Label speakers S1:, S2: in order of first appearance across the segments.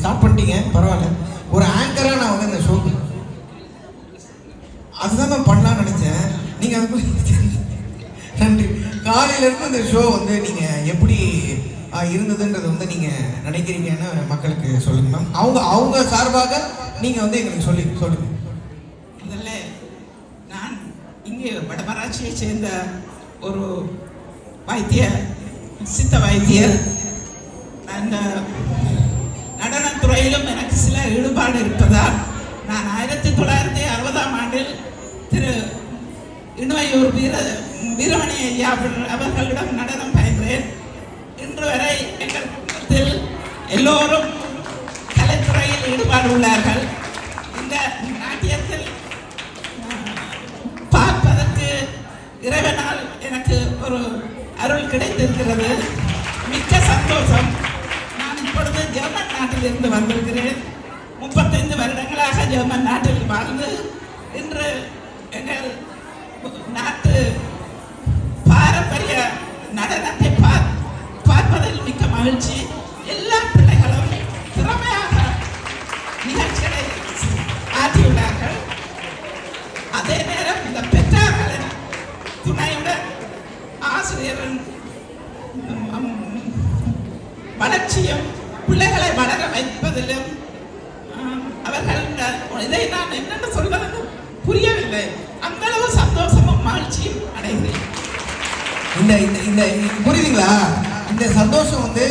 S1: Start பண்ணிட்டீங்க பரவாயில்ல. ஒரு ஆங்கராக நான் வந்து இந்த ஷோக்கு அதுதான் நான் பண்ணலாம்னு நினச்சேன். நீங்கள் அது நன்றி. காலையிலேருந்து இந்த ஷோ வந்து நீங்கள் எப்படி இருந்ததுன்றது வந்து நீங்கள் நினைக்கிறீங்கன்னு மக்களுக்கு சொல்லுங்க மேம் அவங்க அவங்க சார்பாக நீங்கள் வந்து எங்களுக்கு சொல்லி சொல்லுங்க.
S2: முதல்ல நான் இங்கே வடமராட்சியை சேர்ந்த ஒரு வைத்தியர் சித்த வைத்தியர். நான் துறையிலும் எனக்கு சில ஈடுபாடு இருப்பதால் நான் ஆயிரத்தி தொள்ளாயிரத்தி அறுபதாம் ஆண்டில் திரு இணுவையூர் வீர வீரமணி ஐயா அவர்- அவர்களிடம் நடனம் பயின்றேன். இன்று வரை எங்கள் குடும்பத்தில் எல்லோரும் கலைத்துறையில் ஈடுபாடு உள்ளார்கள் இந்த நாட்டியத்தில் பார்ப்பதற்கு இறைவனால் எனக்கு ஒரு அருள் கிடைத்திருக்கிறது. மிக்க சந்தோஷம். நாட்டிலிருந்து வந்திருக்கிறேன். முப்பத்தைந்து வருடங்களாக ஜெர்மன் நாட்டில் வாழ்ந்து இன்று எங்கள் நாட்டு பாரம்பரிய நடனத்தை பார் பார்ப்பதில் மிக்க மகிழ்ச்சி. எல்லா பிள்ளைகளும் திறமையாக நிகழ்ச்சிகளை ஆற்றியுள்ளார்கள். அதே நேரம் இந்த பெற்றார்களின் துணையுடன் ஆசிரியரின் வளர்ச்சியும் பிள்ளைகளை வளர வைப்பதிலும் அவர்கள் இதை நான் என்னென்னு சொல்வதென்று புரியவில்லை. அந்த அளவு சந்தோஷமும் மகிழ்ச்சியும் அடைகிறேன்.
S1: இந்த இந்த இந்த புரியுதுங்களா? இந்த சந்தோஷம் வந்து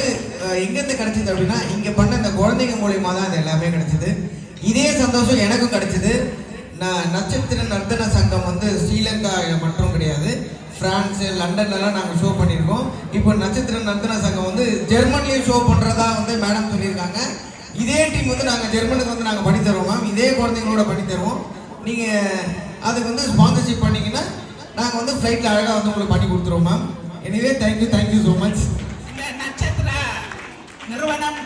S1: எங்கேருந்து கிடைச்சது அப்படின்னா இங்கே பண்ண இந்த குழந்தைங்க மூலியமாக தான் இது எல்லாமே கிடைச்சது. இதே சந்தோஷம் எனக்கும் கிடைச்சது. நான் நட்சத்திர நர்த்தன சங்கம் வந்து ஸ்ரீலங்கா மட்டும் கிடையாது. பிரான்ஸ் லண்டன்லலாம் நாங்கள் ஷோ பண்ணியிருக்கோம். இப்போ நட்சத்திர நர்த்தன சங்கம் வந்து ஜெர்மன்லேயும் ஷோ பண்ணுறதா வந்து மேடம் சொல்லியிருக்காங்க. இதே டீம் வந்து நாங்கள் ஜெர்மனுக்கு வந்து நாங்கள் பண்ணித்தருவோம் மேம் இதே குழந்தைங்களோட பண்ணித்தருவோம் நீங்கள் அதுக்கு வந்து ஸ்பான்சர்ஷிப் பண்ணிங்கன்னா நாங்கள் வந்து ஃப்ளைட்டில் அழகாக வந்து உங்களுக்கு பண்ணி கொடுத்துருவோம் மேம் எனவே தேங்க்யூ தேங்க்யூ ஸோ மச்
S2: நட்சத்திர நிறுவனம்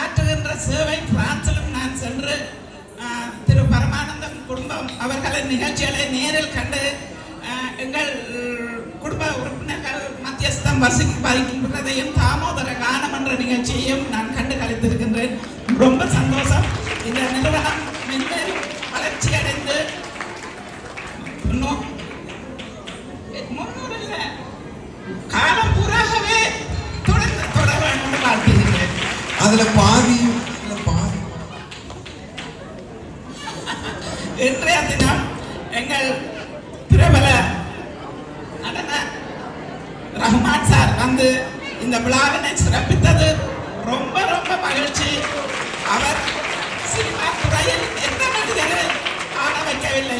S2: ஆற்றுகின்ற சேவை பிரான்சிலும் நான் சென்று திரு பரமானந்தம் குடும்பம் அவர்களின் நிகழ்ச்சிகளை நேரில் கண்டு எங்கள் குடும்ப உறுப்பினர்கள் மத்தியஸ்தம் வசி வகிக்கின்றதையும் தாமோதர கானம் என்ற நிகழ்ச்சியையும் நான் கண்டு கழித்திருக்கின்றேன். ரொம்ப சந்தோஷம். இந்த நிறுவனம் மென்மேலும் வளர்ச்சி அடைந்து காலம் பூராகவே தொடர்ந்து தொடர வேண்டும் வாழ்த்துகிறேன்
S1: அதில் பாதி பாதி.
S2: இன்றைய தினம் எங்கள் பிரபல ரஹ்மான் சார் வந்து இந்த விழாவினை சிறப்பித்தது. ரொம்ப ரொம்ப மகிழ்ச்சி. அவர் சினிமா துறையில் எந்த மனிதரை ஆட வைக்கவில்லை.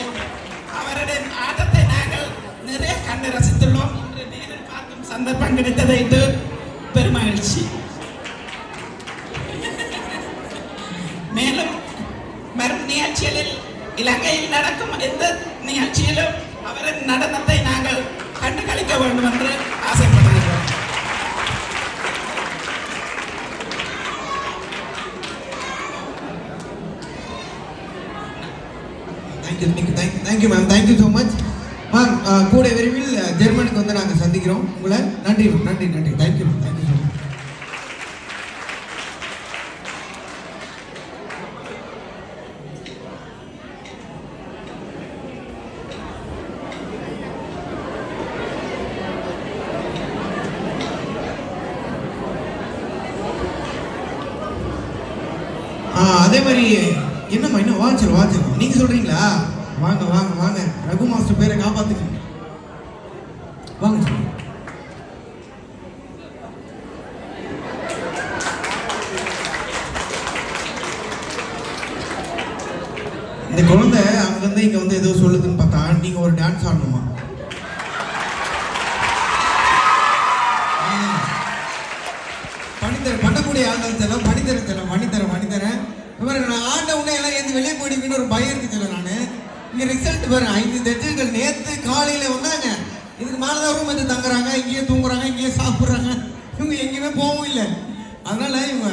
S2: அவருடைய ஆட்டத்தை நாங்கள் நிறைய கண்டு ரசித்துள்ளோம். இன்று நேரில் பார்க்கும் சந்தர்ப்பம் கிடைத்ததை இது பெருமகிழ்ச்சி. மேலும் வரும் நிகழ்ச்சிகளில் இலங்கையில் நடக்கும் எந்த நிகழ்ச்சியிலும் அவரின் நடனத்தை நாங்கள் கண்டு கழிக்க வேண்டும் என்று ஆசைப்படுகிறோம்
S1: thank you thank you thank you thank you ma'am thank you so much ma'am கூட விரைவில் uh, ஜெர்மனுக்கு வந்து நாங்கள் சந்திக்கிறோம். உங்களை நன்றி மேம் நன்றி நன்றி. Thank you ma'am thank you so much அதே மாதிரி என்னம்மா இன்னும் வாச்சல் வாச்சல் நீங்க சொல்றீங்களா? வாங்க வாங்க வாங்க. ரகு மாஸ்டர் பேரை காப்பாத்துங்க. வாங்க இந்த குழந்தை அங்கிருந்து இங்க வந்து ஏதோ சொல்லுதுன்னு பார்த்தா நீங்க ஒரு டான்ஸ் ஆடணுமா? ஆ. பண்ணக்கூடிய ஆள் தரம் பண்ணித்தரேன் தரம் பண்ணித்தரேன் பண்ணித்தரேன் இவர் நான் ஆண்ட உடனே எல்லாம் ஏந்து வெளியே போயிடுவீங்கன்னு ஒரு பயம் இருக்கு தெரியல நான்? இங்க ரிசல்ட் பாருங்க ஐந்து ஜட்ஜுகள் நேத்து காலையில வந்தாங்க. இதுக்கு மேலதான் ரூம் வந்து தங்குறாங்க இங்கேயே தூங்குறாங்க இங்கேயே சாப்பிடுறாங்க. இவங்க எங்கேயுமே போகவும் இல்லை. அதனால இவங்க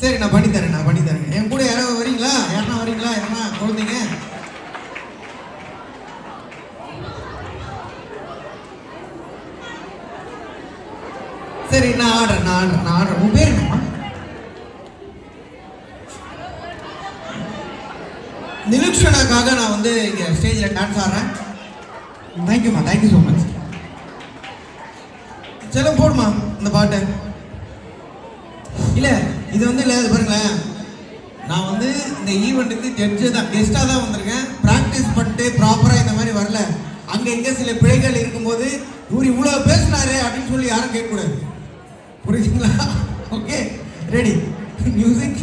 S1: சரி நான் பண்ணித்தரேன் நான் பண்ணித்தரேன் என் கூட யாராவது வரீங்களா? யாருன்னா வரீங்களா? யாருன்னா குழந்தைங்க? சரி நான் ஆடுறேன் நான் ஆடுறேன் நான் ஆடுறேன். உன் பேர் நிலுக்ஷனாக்காக நான் வந்து இங்கே ஸ்டேஜில் டான்ஸ் ஆடுறேன். தேங்க்யூம்மா தேங்க்யூ ஸோ மச் சில போடுமா இந்த பாட்டு? இல்லை இது வந்து இல்லை இது பாருங்களேன். நான் வந்து இந்த ஈவெண்ட்டுக்கு ஜட்ஜு தான் கெஸ்ட்டாக தான் வந்திருக்கேன். ப்ராக்டிஸ் பண்ணிட்டு ப்ராப்பராக இந்த மாதிரி வரல. அங்கே இங்கே சில பிழைகள் இருக்கும்போது இவர் இவ்வளோ பேசினாரு அப்படின்னு சொல்லி யாரும் கேட்கக்கூடாது. புரியுதுங்களா? Okay ready music